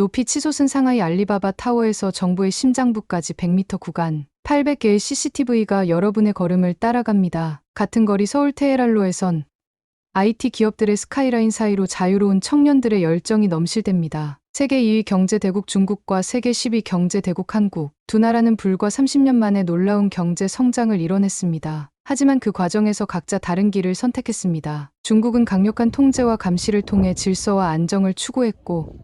높이 치솟은 상하이 알리바바 타워에서 정부의 심장부까지 100m 구간, 800개의 CCTV가 여러분의 걸음을 따라갑니다. 같은 거리 서울 테헤랄로에선 IT 기업들의 스카이라인 사이로 자유로운 청년들의 열정이 넘실 때입니다. 세계 2위 경제대국 중국과 세계 10위 경제대국 한국. 두 나라는 불과 30년 만에 놀라운 경제 성장을 이뤄냈습니다. 하지만 그 과정에서 각자 다른 길을 선택했습니다. 중국은 강력한 통제와 감시를 통해 질서와 안정을 추구했고,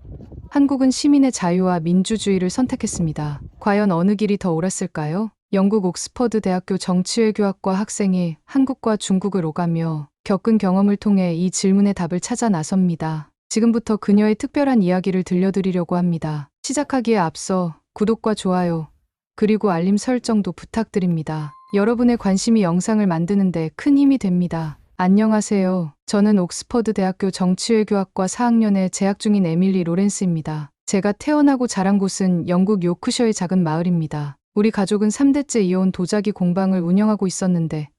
한국은 시민의 자유와 민주주의를 선택했습니다. 과연 어느 길이 더 옳았을까요? 영국 옥스퍼드 대학교 정치외교학과 학생이 한국과 중국을 오가며 겪은 경험을 통해 이 질문의 답을 찾아 나섭니다. 지금부터 그녀의 특별한 이야기를 들려드리려고 합니다. 시작하기에 앞서 구독과 좋아요, 그리고 알림 설정도 부탁드립니다. 여러분의 관심이 영상을 만드는데 큰 힘이 됩니다. 안녕하세요. 저는 옥스퍼드 대학교 정치외교학과 4학년에 재학 중인 에밀리 로렌스입니다. 제가 태어나고 자란 곳은 영국 요크셔의 작은 마을입니다. 우리 가족은 3대째 이어온 도자기 공방을 운영하고 있었는데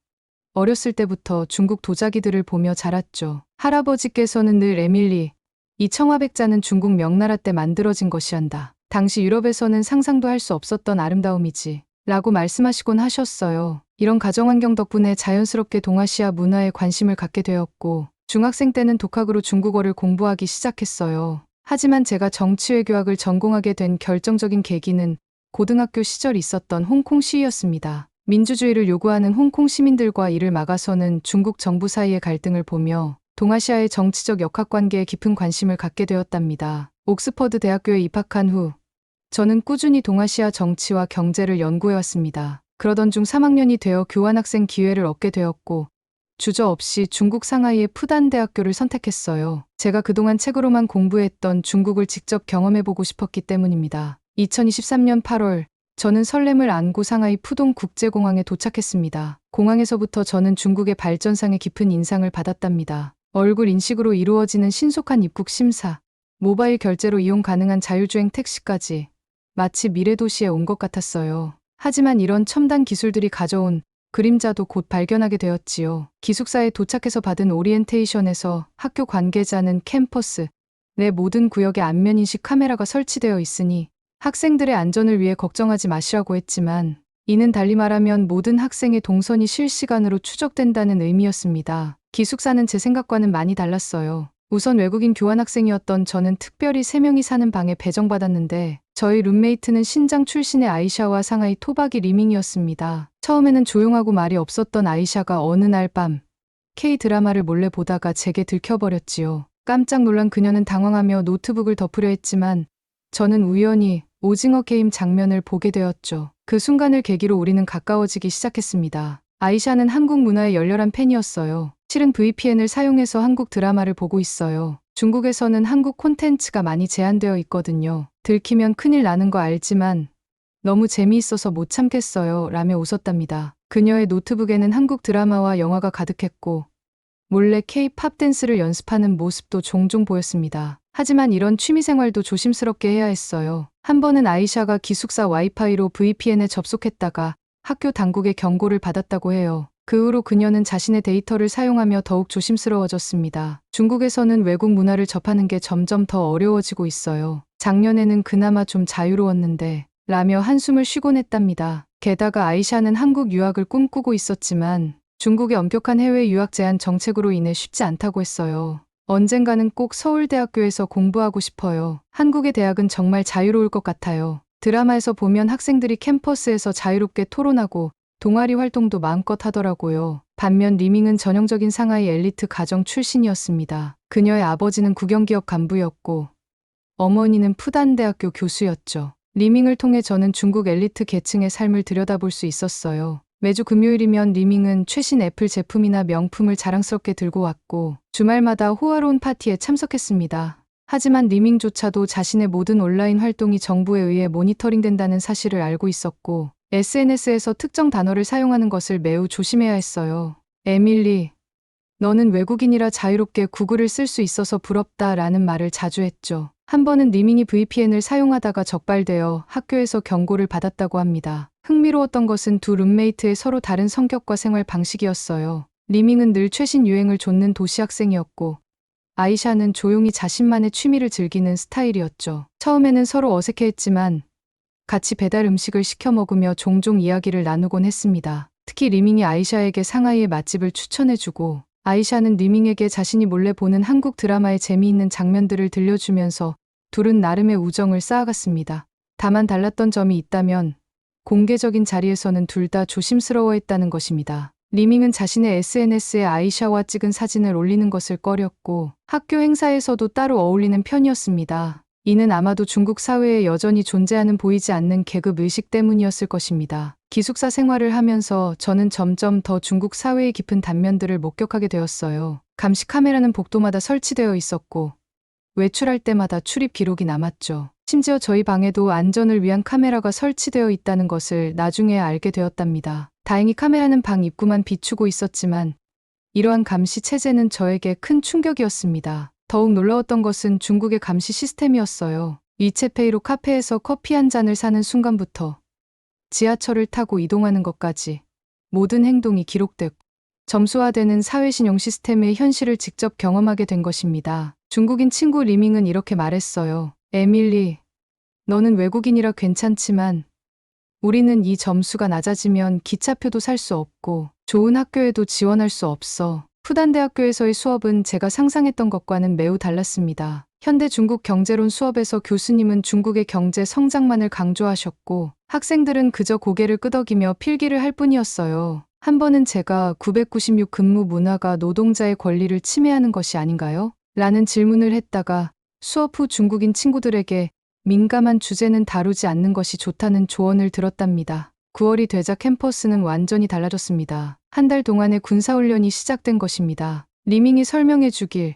어렸을 때부터 중국 도자기들을 보며 자랐죠. 할아버지께서는 늘 에밀리, 이 청화백자는 중국 명나라 때 만들어진 것이란다. 당시 유럽에서는 상상도 할 수 없었던 아름다움이지. 라고 말씀하시곤 하셨어요. 이런 가정환경 덕분에 자연스럽게 동아시아 문화에 관심을 갖게 되었고, 중학생 때는 독학으로 중국어를 공부하기 시작했어요. 하지만 제가 정치외교학을 전공하게 된 결정적인 계기는 고등학교 시절 있었던 홍콩 시위였습니다. 민주주의를 요구하는 홍콩 시민들과 이를 막아서는 중국 정부 사이의 갈등을 보며 동아시아의 정치적 역학관계에 깊은 관심을 갖게 되었답니다. 옥스퍼드 대학교에 입학한 후 저는 꾸준히 동아시아 정치와 경제를 연구해왔습니다. 그러던 중 3학년이 되어 교환학생 기회를 얻게 되었고 주저없이 중국 상하이의 푸단 대학교를 선택했어요. 제가 그동안 책으로만 공부했던 중국을 직접 경험해보고 싶었기 때문입니다. 2023년 8월 저는 설렘을 안고 상하이 푸동 국제공항에 도착했습니다. 공항에서부터 저는 중국의 발전상의 깊은 인상을 받았답니다. 얼굴 인식으로 이루어지는 신속한 입국 심사, 모바일 결제로 이용 가능한 자율주행 택시까지 마치 미래도시에 온 것 같았어요. 하지만 이런 첨단 기술들이 가져온 그림자도 곧 발견하게 되었지요. 기숙사에 도착해서 받은 오리엔테이션에서 학교 관계자는 캠퍼스 내 모든 구역에 안면인식 카메라가 설치되어 있으니 학생들의 안전을 위해 걱정하지 마시라고 했지만 이는 달리 말하면 모든 학생의 동선이 실시간으로 추적된다는 의미였습니다. 기숙사는 제 생각과는 많이 달랐어요. 우선 외국인 교환학생이었던 저는 특별히 3명이 사는 방에 배정받았는데 저희 룸메이트는 신장 출신의 아이샤와 상하이 토박이 리밍이었습니다. 처음에는 조용하고 말이 없었던 아이샤가 어느 날 밤 K-드라마를 몰래 보다가 제게 들켜버렸지요. 깜짝 놀란 그녀는 당황하며 노트북을 덮으려 했지만 저는 우연히 오징어 게임 장면을 보게 되었죠. 그 순간을 계기로 우리는 가까워지기 시작했습니다. 아이샤는 한국 문화의 열렬한 팬이었어요. 실은 VPN을 사용해서 한국 드라마를 보고 있어요. 중국에서는 한국 콘텐츠가 많이 제한되어 있거든요. 들키면 큰일 나는 거 알지만 너무 재미있어서 못 참겠어요. 라며 웃었답니다. 그녀의 노트북에는 한국 드라마와 영화가 가득했고 몰래 K-팝 댄스를 연습하는 모습도 종종 보였습니다. 하지만 이런 취미생활도 조심스럽게 해야 했어요. 한 번은 아이샤가 기숙사 와이파이로 VPN에 접속했다가 학교 당국의 경고를 받았다고 해요. 그 후로 그녀는 자신의 데이터를 사용하며 더욱 조심스러워졌습니다. 중국에서는 외국 문화를 접하는 게 점점 더 어려워지고 있어요. 작년에는 그나마 좀 자유로웠는데 라며 한숨을 쉬곤 했답니다. 게다가 아이샤는 한국 유학을 꿈꾸고 있었지만 중국의 엄격한 해외 유학 제한 정책으로 인해 쉽지 않다고 했어요. 언젠가는 꼭 서울대학교에서 공부하고 싶어요. 한국의 대학은 정말 자유로울 것 같아요. 드라마에서 보면 학생들이 캠퍼스에서 자유롭게 토론하고 동아리 활동도 마음껏 하더라고요. 반면 리밍은 전형적인 상하이 엘리트 가정 출신이었습니다. 그녀의 아버지는 국영기업 간부였고 어머니는 푸단대학교 교수였죠. 리밍을 통해 저는 중국 엘리트 계층의 삶을 들여다볼 수 있었어요. 매주 금요일이면 리밍은 최신 애플 제품이나 명품을 자랑스럽게 들고 왔고 주말마다 호화로운 파티에 참석했습니다. 하지만 리밍조차도 자신의 모든 온라인 활동이 정부에 의해 모니터링된다는 사실을 알고 있었고 SNS에서 특정 단어를 사용하는 것을 매우 조심해야 했어요. 에밀리, 너는 외국인이라 자유롭게 구글을 쓸 수 있어서 부럽다 라는 말을 자주 했죠. 한 번은 리밍이 VPN을 사용하다가 적발되어 학교에서 경고를 받았다고 합니다. 흥미로웠던 것은 두 룸메이트의 서로 다른 성격과 생활 방식이었어요. 리밍은 늘 최신 유행을 좇는 도시 학생이었고 아이샤는 조용히 자신만의 취미를 즐기는 스타일이었죠. 처음에는 서로 어색해했지만 같이 배달 음식을 시켜 먹으며 종종 이야기를 나누곤 했습니다. 특히 리밍이 아이샤에게 상하이의 맛집을 추천해주고 아이샤는 리밍에게 자신이 몰래 보는 한국 드라마의 재미있는 장면들을 들려주면서 둘은 나름의 우정을 쌓아갔습니다. 다만 달랐던 점이 있다면 공개적인 자리에서는 둘 다 조심스러워했다는 것입니다. 리밍은 자신의 SNS에 아이샤와 찍은 사진을 올리는 것을 꺼렸고 학교 행사에서도 따로 어울리는 편이었습니다. 이는 아마도 중국 사회에 여전히 존재하는 보이지 않는 계급 의식 때문이었을 것입니다. 기숙사 생활을 하면서 저는 점점 더 중국 사회의 깊은 단면들을 목격하게 되었어요. 감시 카메라는 복도마다 설치되어 있었고 외출할 때마다 출입 기록이 남았죠. 심지어 저희 방에도 안전을 위한 카메라가 설치되어 있다는 것을 나중에 알게 되었답니다. 다행히 카메라는 방 입구만 비추고 있었지만 이러한 감시 체제는 저에게 큰 충격이었습니다. 더욱 놀라웠던 것은 중국의 감시 시스템이었어요. 위챗페이로 카페에서 커피 한 잔을 사는 순간부터 지하철을 타고 이동하는 것까지 모든 행동이 기록되고 점수화되는 사회신용 시스템의 현실을 직접 경험하게 된 것입니다. 중국인 친구 리밍은 이렇게 말했어요. 에밀리, 너는 외국인이라 괜찮지만 우리는 이 점수가 낮아지면 기차표도 살 수 없고 좋은 학교에도 지원할 수 없어. 푸단대학교에서의 수업은 제가 상상했던 것과는 매우 달랐습니다. 현대 중국 경제론 수업에서 교수님은 중국의 경제 성장만을 강조하셨고 학생들은 그저 고개를 끄덕이며 필기를 할 뿐이었어요. 한 번은 제가 996 근무 문화가 노동자의 권리를 침해하는 것이 아닌가요? 라는 질문을 했다가 수업 후 중국인 친구들에게 민감한 주제는 다루지 않는 것이 좋다는 조언을 들었답니다. 9월이 되자 캠퍼스는 완전히 달라졌습니다. 한 달 동안의 군사훈련이 시작된 것입니다. 리밍이 설명해 주길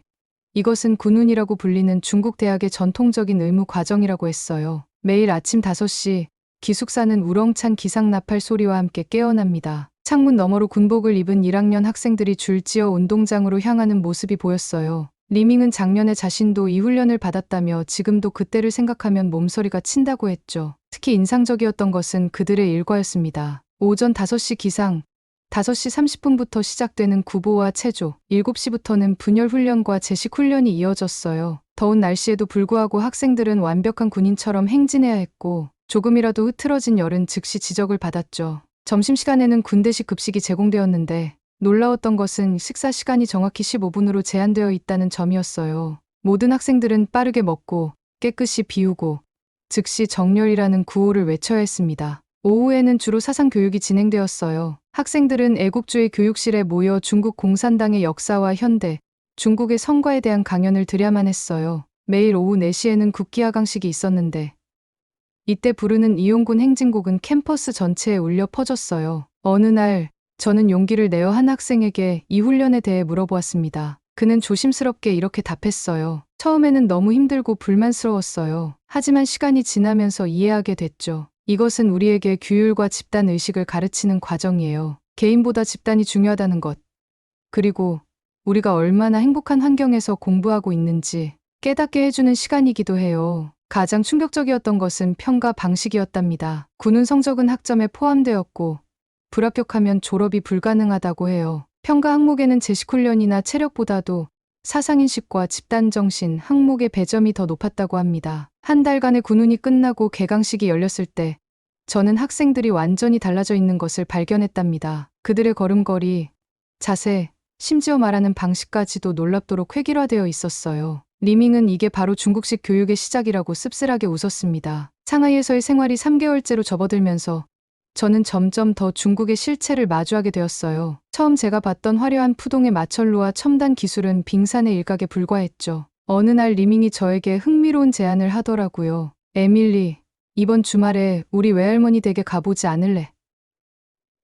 이것은 군운이라고 불리는 중국 대학의 전통적인 의무 과정이라고 했어요. 매일 아침 5시 기숙사는 우렁찬 기상 나팔 소리와 함께 깨어납니다. 창문 너머로 군복을 입은 1학년 학생들이 줄지어 운동장으로 향하는 모습이 보였어요. 리밍은 작년에 자신도 이 훈련을 받았다며 지금도 그때를 생각하면 몸서리가 친다고 했죠. 특히 인상적이었던 것은 그들의 일과였습니다. 오전 5시 기상, 5시 30분부터 시작되는 구보와 체조, 7시부터는 분열 훈련과 제식 훈련이 이어졌어요. 더운 날씨에도 불구하고 학생들은 완벽한 군인처럼 행진해야 했고 조금이라도 흐트러진 열은 즉시 지적을 받았죠. 점심시간에는 군대식 급식이 제공되었는데 놀라웠던 것은 식사 시간이 정확히 15분으로 제한되어 있다는 점이었어요. 모든 학생들은 빠르게 먹고 깨끗이 비우고 즉시 정렬이라는 구호를 외쳐야 했습니다. 오후에는 주로 사상 교육이 진행되었어요. 학생들은 애국주의 교육실에 모여 중국 공산당의 역사와 현대, 중국의 성과에 대한 강연을 들야만 했어요. 매일 오후 4시에는 국기하강식이 있었는데 이때 부르는 이용군 행진곡은 캠퍼스 전체에 울려 퍼졌어요. 어느 날 저는 용기를 내어 한 학생에게 이 훈련에 대해 물어보았습니다. 그는 조심스럽게 이렇게 답했어요. 처음에는 너무 힘들고 불만스러웠어요. 하지만 시간이 지나면서 이해하게 됐죠. 이것은 우리에게 규율과 집단 의식을 가르치는 과정이에요. 개인보다 집단이 중요하다는 것. 그리고 우리가 얼마나 행복한 환경에서 공부하고 있는지 깨닫게 해주는 시간이기도 해요. 가장 충격적이었던 것은 평가 방식이었답니다. 군은 성적은 학점에 포함되었고 불합격하면 졸업이 불가능하다고 해요. 평가 항목에는 제식훈련이나 체력보다도 사상인식과 집단정신, 항목의 배점이 더 높았다고 합니다. 한 달간의 군운이 끝나고 개강식이 열렸을 때 저는 학생들이 완전히 달라져 있는 것을 발견했답니다. 그들의 걸음걸이, 자세, 심지어 말하는 방식까지도 놀랍도록 획일화되어 있었어요. 리밍은 이게 바로 중국식 교육의 시작이라고 씁쓸하게 웃었습니다. 상하이에서의 생활이 3개월째로 접어들면서 저는 점점 더 중국의 실체를 마주하게 되었어요. 처음 제가 봤던 화려한 푸동의 마철로와 첨단 기술은 빙산의 일각에 불과했죠. 어느 날 리밍이 저에게 흥미로운 제안을 하더라고요. 에밀리, 이번 주말에 우리 외할머니 댁에 가보지 않을래?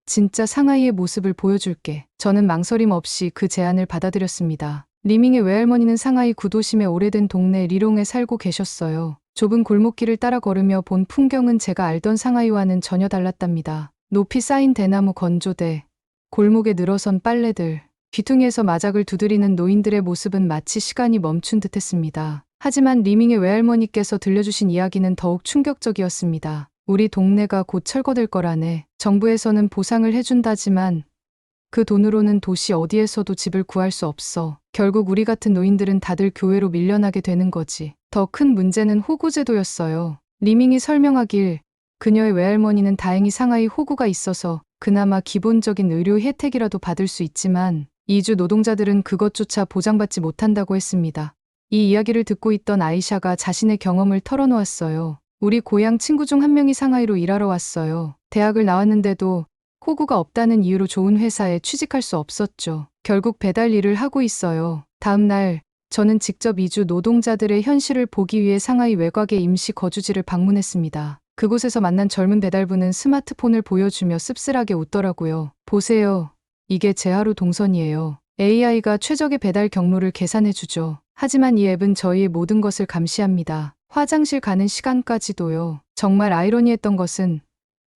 진짜 상하이의 모습을 보여줄게. 저는 망설임 없이 그 제안을 받아들였습니다. 리밍의 외할머니는 상하이 구도심의 오래된 동네 리롱에 살고 계셨어요. 좁은 골목길을 따라 걸으며 본 풍경은 제가 알던 상하이와는 전혀 달랐답니다. 높이 쌓인 대나무 건조대, 골목에 늘어선 빨래들, 귀퉁이에서 마작을 두드리는 노인들의 모습은 마치 시간이 멈춘 듯 했습니다. 하지만 리밍의 외할머니께서 들려주신 이야기는 더욱 충격적이었습니다. 우리 동네가 곧 철거될 거라네. 정부에서는 보상을 해준다지만 그 돈으로는 도시 어디에서도 집을 구할 수 없어. 결국 우리 같은 노인들은 다들 교회로 밀려나게 되는 거지. 더 큰 문제는 호구제도였어요. 리밍이 설명하길 그녀의 외할머니는 다행히 상하이 호구가 있어서 그나마 기본적인 의료 혜택이라도 받을 수 있지만 이주 노동자들은 그것조차 보장받지 못한다고 했습니다. 이 이야기를 듣고 있던 아이샤가 자신의 경험을 털어놓았어요. 우리 고향 친구 중 한 명이 상하이로 일하러 왔어요. 대학을 나왔는데도 호구가 없다는 이유로 좋은 회사에 취직할 수 없었죠. 결국 배달 일을 하고 있어요. 다음 날 저는 직접 이주 노동자들의 현실을 보기 위해 상하이 외곽의 임시 거주지를 방문했습니다. 그곳에서 만난 젊은 배달부는 스마트폰을 보여주며 씁쓸하게 웃더라고요. 보세요. 이게 제 하루 동선이에요. AI가 최적의 배달 경로를 계산해주죠. 하지만 이 앱은 저희의 모든 것을 감시합니다. 화장실 가는 시간까지도요. 정말 아이러니했던 것은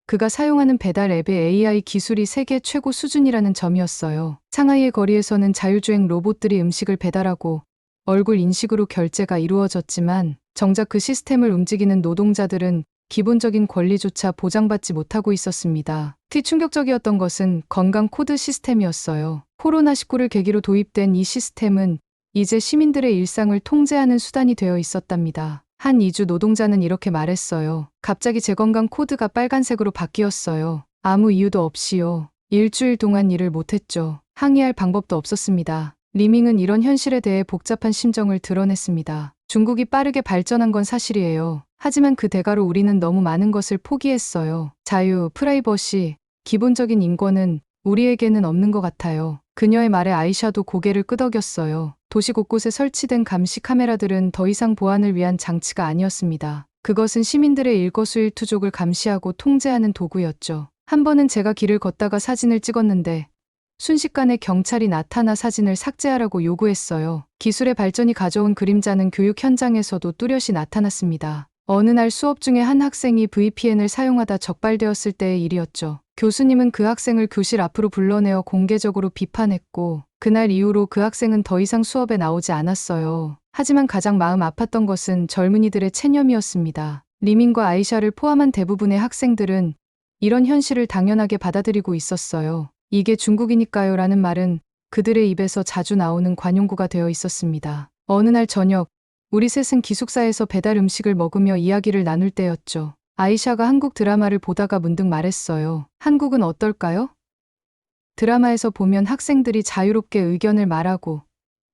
그가 사용하는 배달 앱의 AI 기술이 세계 최고 수준이라는 점이었어요. 상하이의 거리에서는 자율주행 로봇들이 음식을 배달하고 얼굴 인식으로 결제가 이루어졌지만 정작 그 시스템을 움직이는 노동자들은 기본적인 권리조차 보장받지 못하고 있었습니다. 특히 충격적이었던 것은 건강 코드 시스템이었어요. 코로나19를 계기로 도입된 이 시스템은 이제 시민들의 일상을 통제하는 수단이 되어 있었답니다. 한 이주 노동자는 이렇게 말했어요. 갑자기 제 건강 코드가 빨간색으로 바뀌었어요. 아무 이유도 없이요. 일주일 동안 일을 못했죠. 항의할 방법도 없었습니다. 리밍은 이런 현실에 대해 복잡한 심정을 드러냈습니다. 중국이 빠르게 발전한 건 사실이에요. 하지만 그 대가로 우리는 너무 많은 것을 포기했어요. 자유, 프라이버시, 기본적인 인권은 우리에게는 없는 것 같아요. 그녀의 말에 아이샤도 고개를 끄덕였어요. 도시 곳곳에 설치된 감시 카메라들은 더 이상 보안을 위한 장치가 아니었습니다. 그것은 시민들의 일거수일투족을 감시하고 통제하는 도구였죠. 한 번은 제가 길을 걷다가 사진을 찍었는데 순식간에 경찰이 나타나 사진을 삭제하라고 요구했어요. 기술의 발전이 가져온 그림자는 교육 현장에서도 뚜렷이 나타났습니다. 어느 날 수업 중에 한 학생이 VPN을 사용하다 적발되었을 때의 일이었죠. 교수님은 그 학생을 교실 앞으로 불러내어 공개적으로 비판했고, 그날 이후로 그 학생은 더 이상 수업에 나오지 않았어요. 하지만 가장 마음 아팠던 것은 젊은이들의 체념이었습니다. 리민과 아이샤를 포함한 대부분의 학생들은 이런 현실을 당연하게 받아들이고 있었어요. 이게 중국이니까요 라는 말은 그들의 입에서 자주 나오는 관용구가 되어 있었습니다. 어느 날 저녁, 우리 셋은 기숙사에서 배달 음식을 먹으며 이야기를 나눌 때였죠. 아이샤가 한국 드라마를 보다가 문득 말했어요. 한국은 어떨까요? 드라마에서 보면 학생들이 자유롭게 의견을 말하고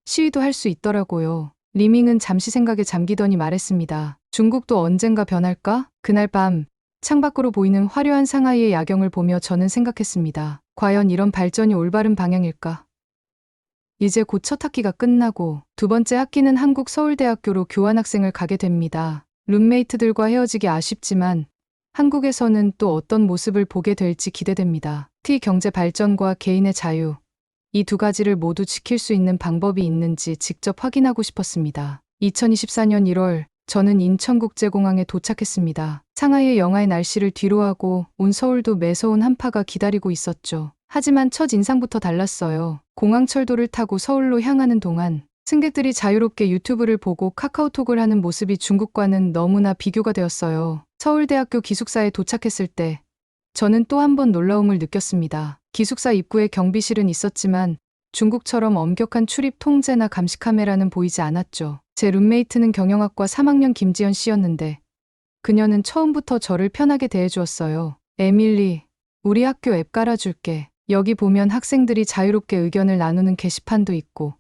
시위도 할 수 있더라고요. 리밍은 잠시 생각에 잠기더니 말했습니다. 중국도 언젠가 변할까? 그날 밤 창밖으로 보이는 화려한 상하이의 야경을 보며 저는 생각했습니다. 과연 이런 발전이 올바른 방향일까? 이제 곧 첫 학기가 끝나고 두 번째 학기는 한국 서울대학교로 교환학생을 가게 됩니다. 룸메이트들과 헤어지기 아쉽지만 한국에서는 또 어떤 모습을 보게 될지 기대됩니다. T 경제 발전과 개인의 자유. 이 두 가지를 모두 지킬 수 있는 방법이 있는지 직접 확인하고 싶었습니다. 2024년 1월 저는 인천국제공항에 도착했습니다. 상하이의 영하의 날씨를 뒤로하고 온 서울도 매서운 한파가 기다리고 있었죠. 하지만 첫 인상부터 달랐어요. 공항철도를 타고 서울로 향하는 동안 승객들이 자유롭게 유튜브를 보고 카카오톡을 하는 모습이 중국과는 너무나 비교가 되었어요. 서울대학교 기숙사에 도착했을 때 저는 또 한 번 놀라움을 느꼈습니다. 기숙사 입구에 경비실은 있었지만 중국처럼 엄격한 출입 통제나 감시 카메라는 보이지 않았죠. 제 룸메이트는 경영학과 3학년 김지연 씨였는데 그녀는 처음부터 저를 편하게 대해주었어요. 에밀리, 우리 학교 앱 깔아줄게. 여기 보면 학생들이 자유롭게 의견을 나누는 게시판도 있고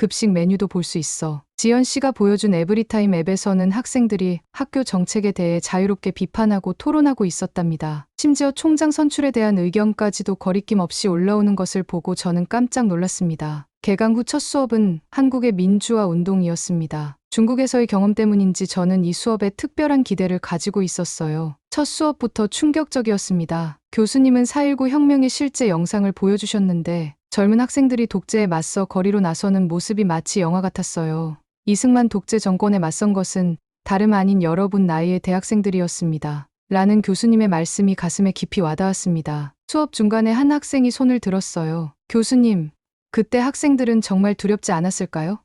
급식 메뉴도 볼 수 있어. 지연 씨가 보여준 에브리타임 앱에서는 학생들이 학교 정책에 대해 자유롭게 비판하고 토론하고 있었답니다. 심지어 총장 선출에 대한 의견까지도 거리낌 없이 올라오는 것을 보고 저는 깜짝 놀랐습니다. 개강 후 첫 수업은 한국의 민주화 운동이었습니다. 중국에서의 경험 때문인지 저는 이 수업에 특별한 기대를 가지고 있었어요. 첫 수업부터 충격적이었습니다. 교수님은 4.19 혁명의 실제 영상을 보여주셨는데 젊은 학생들이 독재에 맞서 거리로 나서는 모습이 마치 영화 같았어요. 이승만 독재 정권에 맞선 것은 다름 아닌 여러분 나이의 대학생들이었습니다. 라는 교수님의 말씀이 가슴에 깊이 와닿았습니다. 수업 중간에 한 학생이 손을 들었어요. 교수님, 그때 학생들은 정말 두렵지 않았을까요?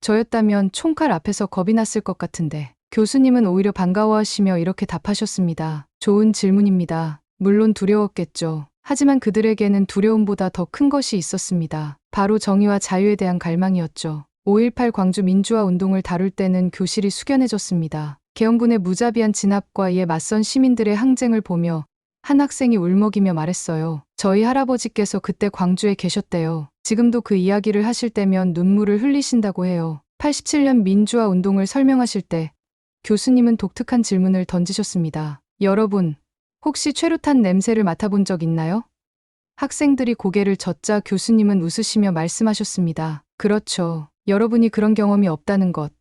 저였다면 총칼 앞에서 겁이 났을 것 같은데 교수님은 오히려 반가워하시며 이렇게 답하셨습니다. 좋은 질문입니다. 물론 두려웠겠죠. 하지만 그들에게는 두려움보다 더 큰 것이 있었습니다. 바로 정의와 자유에 대한 갈망이었죠. 5.18 광주 민주화 운동을 다룰 때는 교실이 숙연해졌습니다. 계엄군의 무자비한 진압과 이에 맞선 시민들의 항쟁을 보며 한 학생이 울먹이며 말했어요. 저희 할아버지께서 그때 광주에 계셨대요. 지금도 그 이야기를 하실 때면 눈물을 흘리신다고 해요. 87년 민주화 운동을 설명하실 때 교수님은 독특한 질문을 던지셨습니다. 여러분, 혹시 최루탄 냄새를 맡아본 적 있나요? 학생들이 고개를 젓자 교수님은 웃으시며 말씀하셨습니다. 그렇죠. 여러분이 그런 경험이 없다는 것.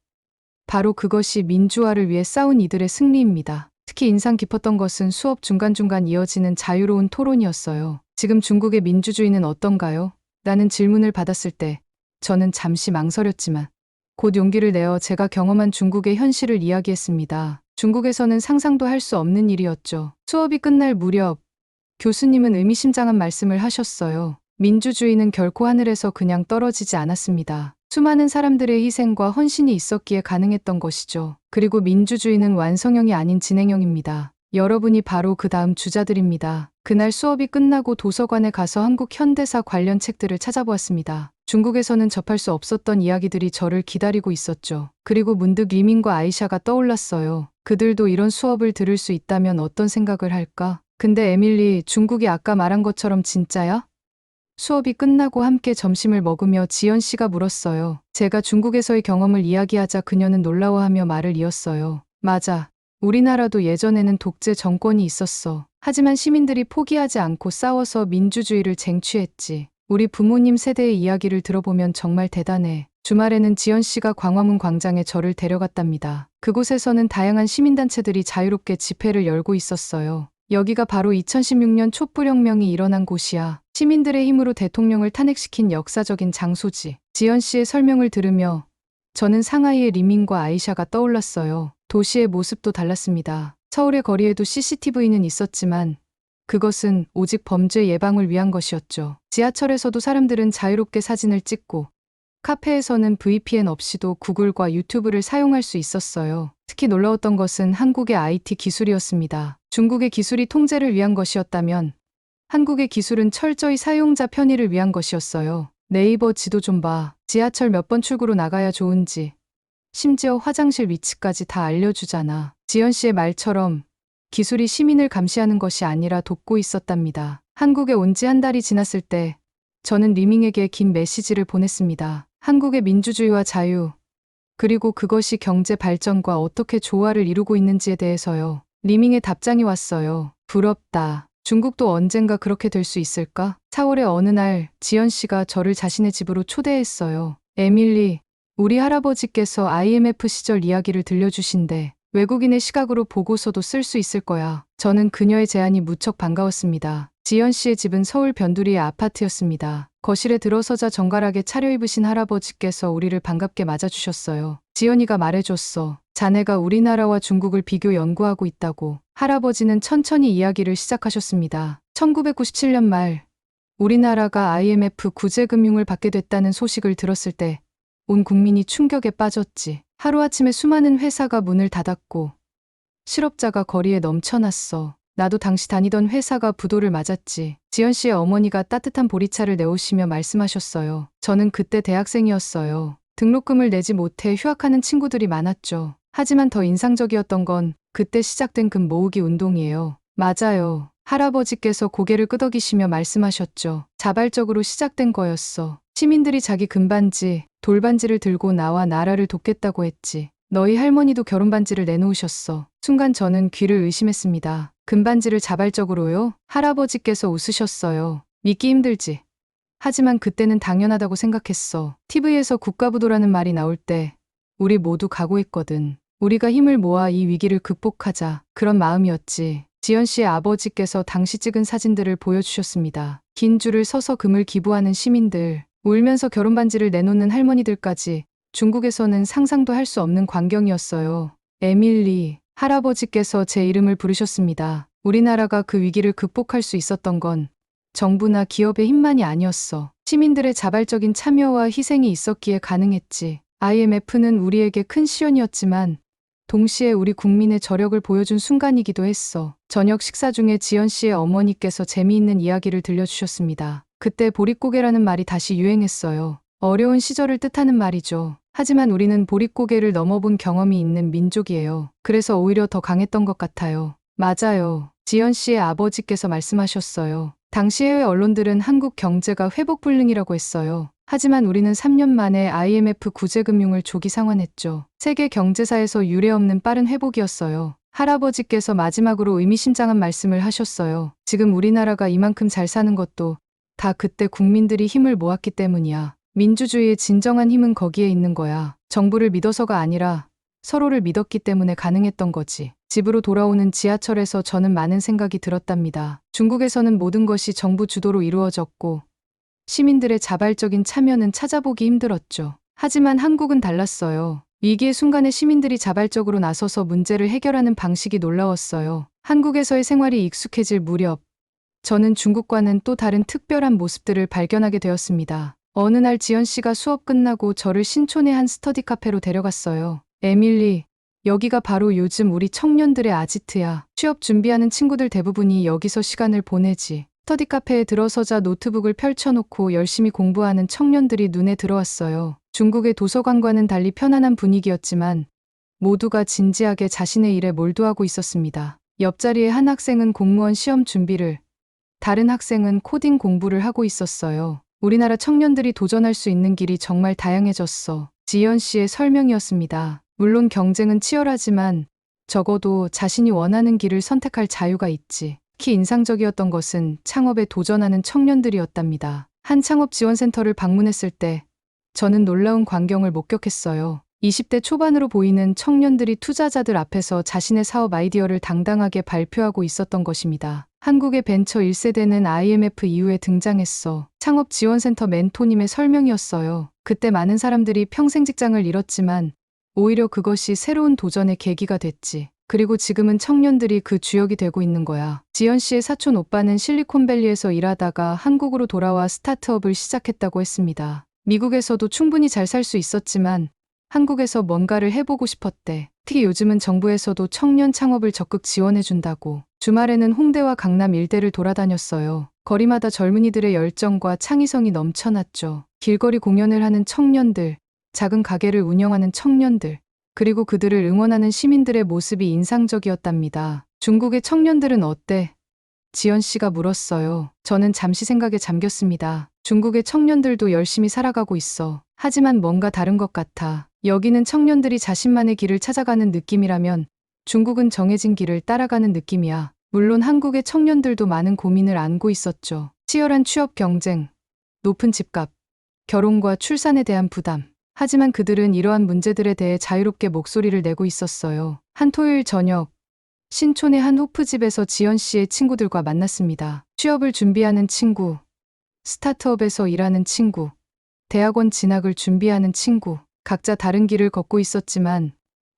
바로 그것이 민주화를 위해 싸운 이들의 승리입니다. 특히 인상 깊었던 것은 수업 중간중간 이어지는 자유로운 토론이었어요. 지금 중국의 민주주의는 어떤가요? 라는 질문을 받았을 때 저는 잠시 망설였지만 곧 용기를 내어 제가 경험한 중국의 현실을 이야기했습니다. 중국에서는 상상도 할 수 없는 일이었죠. 수업이 끝날 무렵 교수님은 의미심장한 말씀을 하셨어요. 민주주의는 결코 하늘에서 그냥 떨어지지 않았습니다. 수많은 사람들의 희생과 헌신이 있었기에 가능했던 것이죠. 그리고 민주주의는 완성형이 아닌 진행형입니다. 여러분이 바로 그 다음 주자들입니다. 그날 수업이 끝나고 도서관에 가서 한국 현대사 관련 책들을 찾아보았습니다. 중국에서는 접할 수 없었던 이야기들이 저를 기다리고 있었죠. 그리고 문득 리민과 아이샤가 떠올랐어요. 그들도 이런 수업을 들을 수 있다면 어떤 생각을 할까? 근데 에밀리, 중국이 아까 말한 것처럼 진짜야? 수업이 끝나고 함께 점심을 먹으며 지연 씨가 물었어요. 제가 중국에서의 경험을 이야기하자 그녀는 놀라워하며 말을 이었어요. 맞아. 우리나라도 예전에는 독재 정권이 있었어. 하지만 시민들이 포기하지 않고 싸워서 민주주의를 쟁취했지. 우리 부모님 세대의 이야기를 들어보면 정말 대단해. 주말에는 지연 씨가 광화문 광장에 저를 데려갔답니다. 그곳에서는 다양한 시민단체들이 자유롭게 집회를 열고 있었어요. 여기가 바로 2016년 촛불혁명이 일어난 곳이야. 시민들의 힘으로 대통령을 탄핵시킨 역사적인 장소지. 지연 씨의 설명을 들으며 저는 상하이의 리민과 아이샤가 떠올랐어요. 도시의 모습도 달랐습니다. 서울의 거리에도 CCTV는 있었지만 그것은 오직 범죄 예방을 위한 것이었죠. 지하철에서도 사람들은 자유롭게 사진을 찍고 카페에서는 VPN 없이도 구글과 유튜브를 사용할 수 있었어요. 특히 놀라웠던 것은 한국의 IT 기술이었습니다. 중국의 기술이 통제를 위한 것이었다면 한국의 기술은 철저히 사용자 편의를 위한 것이었어요. 네이버 지도 좀 봐. 지하철 몇 번 출구로 나가야 좋은지. 심지어 화장실 위치까지 다 알려주잖아. 지연 씨의 말처럼 기술이 시민을 감시하는 것이 아니라 돕고 있었답니다. 한국에 온 지 한 달이 지났을 때 저는 리밍에게 긴 메시지를 보냈습니다. 한국의 민주주의와 자유, 그리고 그것이 경제 발전과 어떻게 조화를 이루고 있는지에 대해서요. 리밍의 답장이 왔어요. 부럽다. 중국도 언젠가 그렇게 될 수 있을까? 4월의 어느 날 지연 씨가 저를 자신의 집으로 초대했어요. 에밀리, 우리 할아버지께서 IMF 시절 이야기를 들려주신대. 외국인의 시각으로 보고서도 쓸 수 있을 거야. 저는 그녀의 제안이 무척 반가웠습니다. 지연 씨의 집은 서울 변두리의 아파트였습니다. 거실에 들어서자 정갈하게 차려입으신 할아버지께서 우리를 반갑게 맞아주셨어요. 지연이가 말해줬어. 자네가 우리나라와 중국을 비교 연구하고 있다고. 할아버지는 천천히 이야기를 시작하셨습니다. 1997년 말 우리나라가 IMF 구제금융을 받게 됐다는 소식을 들었을 때 온 국민이 충격에 빠졌지. 하루아침에 수많은 회사가 문을 닫았고 실업자가 거리에 넘쳐났어. 나도 당시 다니던 회사가 부도를 맞았지. 지연 씨의 어머니가 따뜻한 보리차를 내오시며 말씀하셨어요. 저는 그때 대학생이었어요. 등록금을 내지 못해 휴학하는 친구들이 많았죠. 하지만 더 인상적이었던 건 그때 시작된 금 모으기 운동이에요. 맞아요. 할아버지께서 고개를 끄덕이시며 말씀하셨죠. 자발적으로 시작된 거였어. 시민들이 자기 금반지, 돌반지를 들고 나와 나라를 돕겠다고 했지. 너희 할머니도 결혼반지를 내놓으셨어. 순간 저는 귀를 의심했습니다. 금반지를 자발적으로요? 할아버지께서 웃으셨어요. 믿기 힘들지. 하지만 그때는 당연하다고 생각했어. TV에서 국가부도라는 말이 나올 때 우리 모두 각오했거든. 우리가 힘을 모아 이 위기를 극복하자. 그런 마음이었지. 지연 씨의 아버지께서 당시 찍은 사진들을 보여주셨습니다. 긴 줄을 서서 금을 기부하는 시민들, 울면서 결혼 반지를 내놓는 할머니들까지 중국에서는 상상도 할 수 없는 광경이었어요. 에밀리, 할아버지께서 제 이름을 부르셨습니다. 우리나라가 그 위기를 극복할 수 있었던 건 정부나 기업의 힘만이 아니었어. 시민들의 자발적인 참여와 희생이 있었기에 가능했지. IMF는 우리에게 큰 시련이었지만 동시에 우리 국민의 저력을 보여준 순간이기도 했어. 저녁 식사 중에 지연 씨의 어머니께서 재미있는 이야기를 들려주셨습니다. 그때 보릿고개라는 말이 다시 유행했어요. 어려운 시절을 뜻하는 말이죠. 하지만 우리는 보릿고개를 넘어본 경험이 있는 민족이에요. 그래서 오히려 더 강했던 것 같아요. 맞아요. 지연 씨의 아버지께서 말씀하셨어요. 당시 해외 언론들은 한국 경제가 회복 불능이라고 했어요. 하지만 우리는 3년 만에 IMF 구제금융을 조기 상환했죠. 세계 경제사에서 유례없는 빠른 회복이었어요. 할아버지께서 마지막으로 의미심장한 말씀을 하셨어요. 지금 우리나라가 이만큼 잘 사는 것도 다 그때 국민들이 힘을 모았기 때문이야. 민주주의의 진정한 힘은 거기에 있는 거야. 정부를 믿어서가 아니라 서로를 믿었기 때문에 가능했던 거지. 집으로 돌아오는 지하철에서 저는 많은 생각이 들었답니다. 중국에서는 모든 것이 정부 주도로 이루어졌고 시민들의 자발적인 참여는 찾아보기 힘들었죠. 하지만 한국은 달랐어요. 위기의 순간에 시민들이 자발적으로 나서서 문제를 해결하는 방식이 놀라웠어요. 한국에서의 생활이 익숙해질 무렵, 저는 중국과는 또 다른 특별한 모습들을 발견하게 되었습니다. 어느 날 지연 씨가 수업 끝나고 저를 신촌의 한 스터디 카페로 데려갔어요. 에밀리, 여기가 바로 요즘 우리 청년들의 아지트야. 취업 준비하는 친구들 대부분이 여기서 시간을 보내지. 스터디 카페에 들어서자 노트북을 펼쳐놓고 열심히 공부하는 청년들이 눈에 들어왔어요. 중국의 도서관과는 달리 편안한 분위기였지만 모두가 진지하게 자신의 일에 몰두하고 있었습니다. 옆자리에 한 학생은 공무원 시험 준비를, 다른 학생은 코딩 공부를 하고 있었어요. 우리나라 청년들이 도전할 수 있는 길이 정말 다양해졌어. 지연 씨의 설명이었습니다. 물론 경쟁은 치열하지만 적어도 자신이 원하는 길을 선택할 자유가 있지. 특히 인상적이었던 것은 창업에 도전하는 청년들이었답니다. 한 창업 지원센터를 방문했을 때 저는 놀라운 광경을 목격했어요. 20대 초반으로 보이는 청년들이 투자자들 앞에서 자신의 사업 아이디어를 당당하게 발표하고 있었던 것입니다. 한국의 벤처 1세대는 IMF 이후에 등장했어. 창업 지원센터 멘토님의 설명이었어요. 그때 많은 사람들이 평생 직장을 잃었지만 오히려 그것이 새로운 도전의 계기가 됐지. 그리고 지금은 청년들이 그 주역이 되고 있는 거야. 지연 씨의 사촌 오빠는 실리콘밸리에서 일하다가 한국으로 돌아와 스타트업을 시작했다고 했습니다. 미국에서도 충분히 잘 살 수 있었지만 한국에서 뭔가를 해보고 싶었대. 특히 요즘은 정부에서도 청년 창업을 적극 지원해준다고. 주말에는 홍대와 강남 일대를 돌아다녔어요. 거리마다 젊은이들의 열정과 창의성이 넘쳐났죠. 길거리 공연을 하는 청년들, 작은 가게를 운영하는 청년들, 그리고 그들을 응원하는 시민들의 모습이 인상적이었답니다. 중국의 청년들은 어때? 지연 씨가 물었어요. 저는 잠시 생각에 잠겼습니다. 중국의 청년들도 열심히 살아가고 있어. 하지만 뭔가 다른 것 같아. 여기는 청년들이 자신만의 길을 찾아가는 느낌이라면 중국은 정해진 길을 따라가는 느낌이야. 물론 한국의 청년들도 많은 고민을 안고 있었죠. 치열한 취업 경쟁, 높은 집값, 결혼과 출산에 대한 부담. 하지만 그들은 이러한 문제들에 대해 자유롭게 목소리를 내고 있었어요. 한 토요일 저녁, 신촌의 한 호프집에서 지연 씨의 친구들과 만났습니다. 취업을 준비하는 친구, 스타트업에서 일하는 친구, 대학원 진학을 준비하는 친구, 각자 다른 길을 걷고 있었지만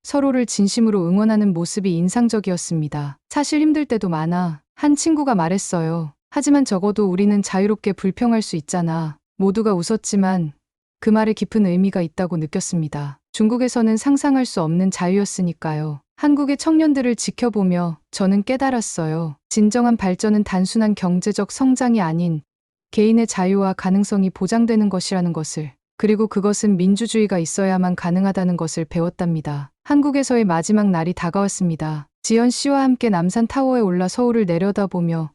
서로를 진심으로 응원하는 모습이 인상적이었습니다. 사실 힘들 때도 많아. 한 친구가 말했어요. 하지만 적어도 우리는 자유롭게 불평할 수 있잖아. 모두가 웃었지만 그 말에 깊은 의미가 있다고 느꼈습니다. 중국에서는 상상할 수 없는 자유였으니까요. 한국의 청년들을 지켜보며 저는 깨달았어요. 진정한 발전은 단순한 경제적 성장이 아닌 개인의 자유와 가능성이 보장되는 것이라는 것을, 그리고 그것은 민주주의가 있어야만 가능하다는 것을 배웠답니다. 한국에서의 마지막 날이 다가왔습니다. 지연 씨와 함께 남산 타워에 올라 서울을 내려다보며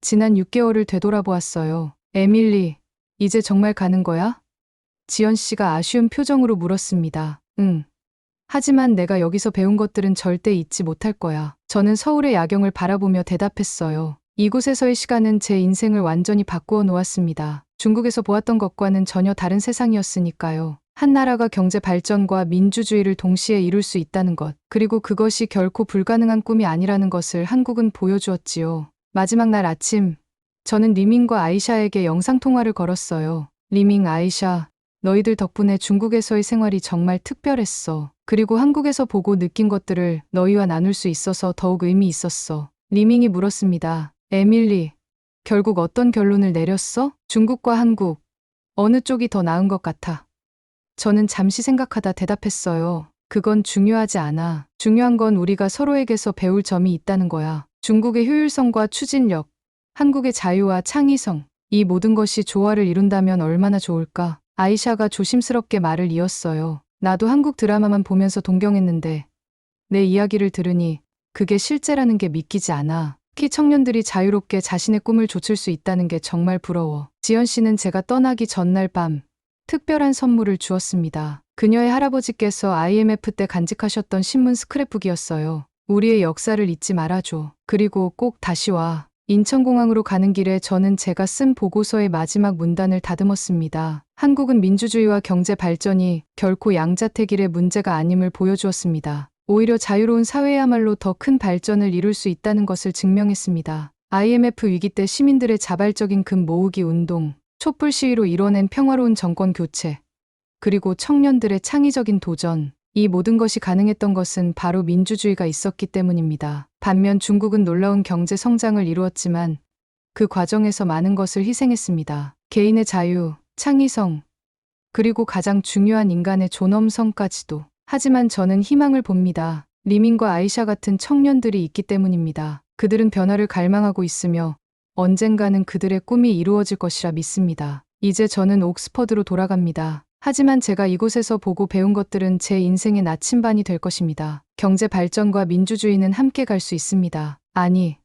지난 6개월을 되돌아보았어요. 에밀리, 이제 정말 가는 거야? 지연 씨가 아쉬운 표정으로 물었습니다. 응. 하지만 내가 여기서 배운 것들은 절대 잊지 못할 거야. 저는 서울의 야경을 바라보며 대답했어요. 이곳에서의 시간은 제 인생을 완전히 바꾸어 놓았습니다. 중국에서 보았던 것과는 전혀 다른 세상이었으니까요. 한 나라가 경제 발전과 민주주의를 동시에 이룰 수 있다는 것, 그리고 그것이 결코 불가능한 꿈이 아니라는 것을 한국은 보여주었지요. 마지막 날 아침, 저는 리밍과 아이샤에게 영상통화를 걸었어요. 리밍, 아이샤, 너희들 덕분에 중국에서의 생활이 정말 특별했어. 그리고 한국에서 보고 느낀 것들을 너희와 나눌 수 있어서 더욱 의미 있었어. 리밍이 물었습니다. 에밀리, 결국 어떤 결론을 내렸어? 중국과 한국. 어느 쪽이 더 나은 것 같아? 저는 잠시 생각하다 대답했어요. 그건 중요하지 않아. 중요한 건 우리가 서로에게서 배울 점이 있다는 거야. 중국의 효율성과 추진력, 한국의 자유와 창의성, 이 모든 것이 조화를 이룬다면 얼마나 좋을까? 아이샤가 조심스럽게 말을 이었어요. 나도 한국 드라마만 보면서 동경했는데 내 이야기를 들으니 그게 실제라는 게 믿기지 않아. 키 청년들이 자유롭게 자신의 꿈을 좇을 수 있다는 게 정말 부러워. 지연 씨는 제가 떠나기 전날 밤 특별한 선물을 주었습니다. 그녀의 할아버지께서 IMF 때 간직하셨던 신문 스크랩북이었어요. 우리의 역사를 잊지 말아줘. 그리고 꼭 다시 와. 인천공항으로 가는 길에 저는 제가 쓴 보고서의 마지막 문단을 다듬었습니다. 한국은 민주주의와 경제 발전이 결코 양자택일의 문제가 아님을 보여주었습니다. 오히려 자유로운 사회야말로 더 큰 발전을 이룰 수 있다는 것을 증명했습니다. IMF 위기 때 시민들의 자발적인 금 모으기 운동, 촛불 시위로 이뤄낸 평화로운 정권 교체, 그리고 청년들의 창의적인 도전, 이 모든 것이 가능했던 것은 바로 민주주의가 있었기 때문입니다. 반면 중국은 놀라운 경제 성장을 이루었지만 그 과정에서 많은 것을 희생했습니다. 개인의 자유, 창의성, 그리고 가장 중요한 인간의 존엄성까지도. 하지만 저는 희망을 봅니다. 리민과 아이샤 같은 청년들이 있기 때문입니다. 그들은 변화를 갈망하고 있으며 언젠가는 그들의 꿈이 이루어질 것이라 믿습니다. 이제 저는 옥스퍼드로 돌아갑니다. 하지만 제가 이곳에서 보고 배운 것들은 제 인생의 나침반이 될 것입니다. 경제 발전과 민주주의는 함께 갈 수 있습니다. 아니,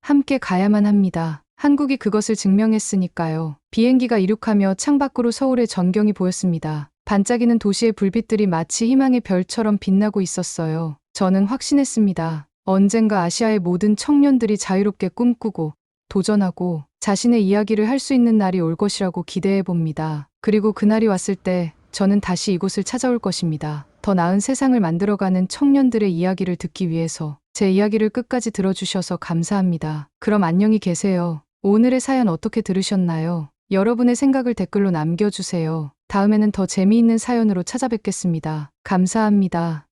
함께 가야만 합니다. 한국이 그것을 증명했으니까요. 비행기가 이륙하며 창밖으로 서울의 전경이 보였습니다. 반짝이는 도시의 불빛들이 마치 희망의 별처럼 빛나고 있었어요. 저는 확신했습니다. 언젠가 아시아의 모든 청년들이 자유롭게 꿈꾸고 도전하고 자신의 이야기를 할 수 있는 날이 올 것이라고 기대해 봅니다. 그리고 그날이 왔을 때 저는 다시 이곳을 찾아올 것입니다. 더 나은 세상을 만들어가는 청년들의 이야기를 듣기 위해서 제 이야기를 끝까지 들어주셔서 감사합니다. 그럼 안녕히 계세요. 오늘의 사연 어떻게 들으셨나요? 여러분의 생각을 댓글로 남겨주세요. 다음에는 더 재미있는 사연으로 찾아뵙겠습니다. 감사합니다.